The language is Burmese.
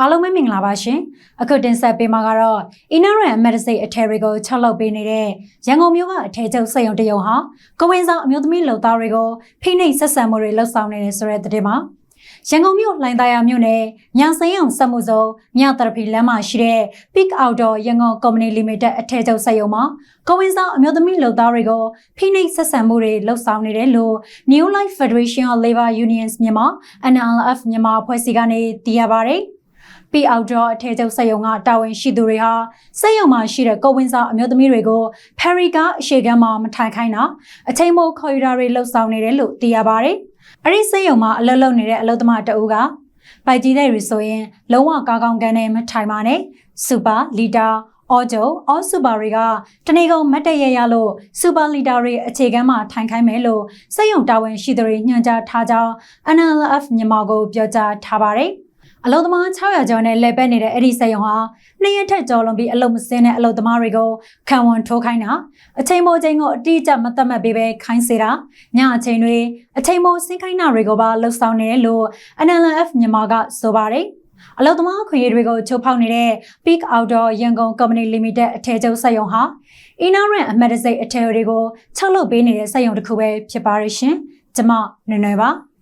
အားလုံးပဲမင်္ဂလာပါရှင်အခုတင်ဆက်ပေးမှာကတော့ Inaran Medicine အထည်တွေကိုချက်လုပ်ပေးနေတဲ့ရန်ကုန်မြို့ကအထည်ချုပ်စက်ရုံတစ်ရုံဟာကိုဝင်ဆောင်အမျိုးသမီးလုပ်သားတွေကိုဖိနှိပ်ဆက်ဆံမှုတွေလှုပ်ဆောင်နေတယ်ဆိုတဲ့သတင်းမှာရန်ကုန်မြို့လှိုင်သာယာမြို့နယ်ညောင်စိမ်းအောင်စက်မှုစုံမြသရဖီလမ်းမှာရှိတဲ့ Peak Outdoor ရန်ကုန် Company Limited အထည်ချုပ်စက်ရုံမှာကိုဝင်ဆောင်အမျိုးသမီးလုပ်သားတွေကိုဖိနှိပ်ဆက်ဆံမှုတွေလှုပ်ဆောင်နေတယ်လို့ New Life Federation of Labor Unions မြန်မာ NLF မြန်မာအဖွဲ့အစည်းကနေသိရပါတယ်။ ပြီးအောက်တော့အထည်ချုပ်စက်ရုံကတာဝန်ရှိသူတွေဟာစက်ရုံမှာရှိတဲ့ကိုဝင်ဆောင်အမျိုးသမီးတွေကိုဖယ်ရီကအရှိကမ်းမှာမထိုင်ခိုင်းတာအချိန်မို့ခေါ်ယူတာတွေလှုပ်ဆောင်နေတယ်လို့သိရပါတယ်။အဲ့ဒီစက်ရုံမှာအလုပ်လုပ်နေတဲ့အလုပ်သမားတအူးကပိုက်ကြီးတဲ့တွေဆိုရင်လုံးဝကားကောင်းကန်နဲ့မထိုင်ပါနဲ့စူပါလီတာအော်ဂျိုအော်စူပါတွေကတနေ့ကုန်မတ်တရရလို့စူပါလီတာတွေအခြေခံမှာထိုင်ခိုင်းမယ်လို့စက်ရုံတာဝန်ရှိသူတွေညွှန်ကြားထားကြောင်း NLF မြန်မာကိုပြောကြားထားပါတယ်။ အလုံသမား600ကျော်နဲ့လဲပတ်နေတဲ့အဲ့ဒီစက်ရုံဟာနှစ်ရက်ထက်ကျော်လွန်ပြီးအလုံမစင်းတဲ့အလုံသမားတွေကိုခံဝန်ထိုးခိုင်းတာအချိန်မိုးချိန်ကိုအတိအကျမသတ်မှတ်ပေးပဲခိုင်းစေတာညအချိန်တွေအချိန်မိုးစင်းခိုင်းတာတွေကိုပါလှုပ်ဆောင်နေတယ်လို့ NLF မြန်မာကဆိုပါတယ်အလုံသမားခွင့်ရတွေကိုချုပ်ဖောက်နေတဲ့ Peak Outdoor ရန်ကုန် Company Limited အထည်ချုပ်စက်ရုံဟာ Inaran အမတ်တစိတ်အထည်တွေကိုချုပ်လုပ်ပေးနေတဲ့စက်ရုံတစ်ခုပဲဖြစ်ပါရရှင်။ကျွန်မနွယ်နွယ်ပါ။